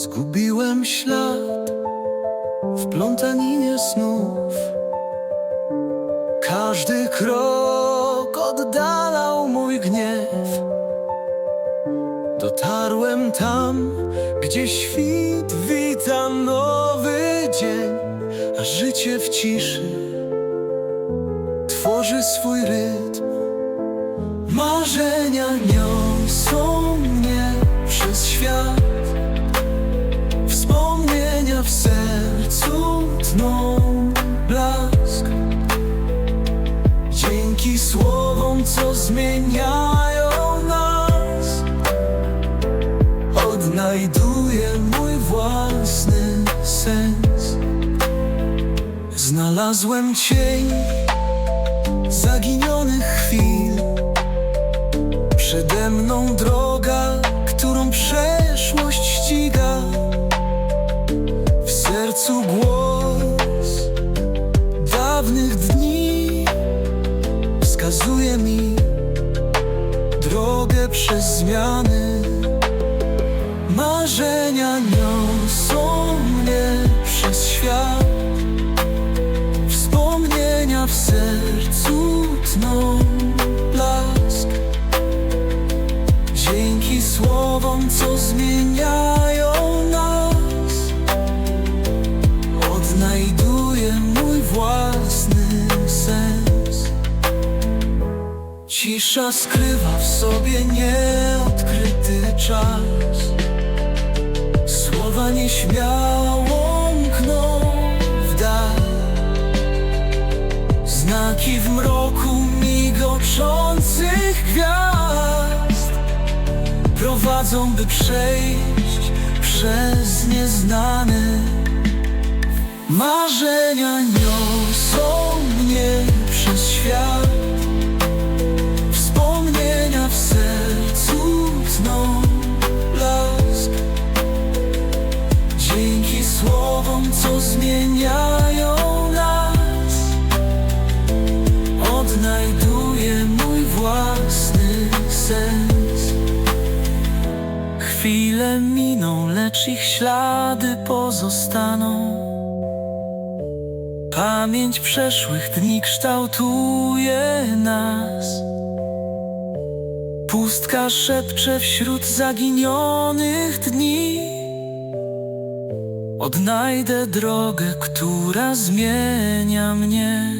Zgubiłem ślad w plątaninie snów. Każdy krok oddalał mój gniew. Dotarłem tam, gdzie świt wita nowy dzień, a życie w ciszy tworzy swój rytm. Marzenia niosą sercu tną blask. Dzięki słowom, co zmieniają nas, odnajduję mój własny sens. Znalazłem cień zaginionych chwil. Przede mną droga, wskazuje mi drogę przez zmiany. Marzenia niosą mnie przez świat. Wspomnienia w sercu tną blask. Dzięki słowom, co zmieniają Cisza skrywa w sobie nieodkryty czas. Słowa nieśmiało mkną w dal. Znaki w mroku migoczących gwiazd Prowadzą, by przejść przez nieznane Marzenia Chwile miną, lecz ich ślady pozostaną. Pamięć przeszłych dni kształtuje nas. Pustka szepcze wśród zaginionych dni. Odnajdę drogę, która zmienia mnie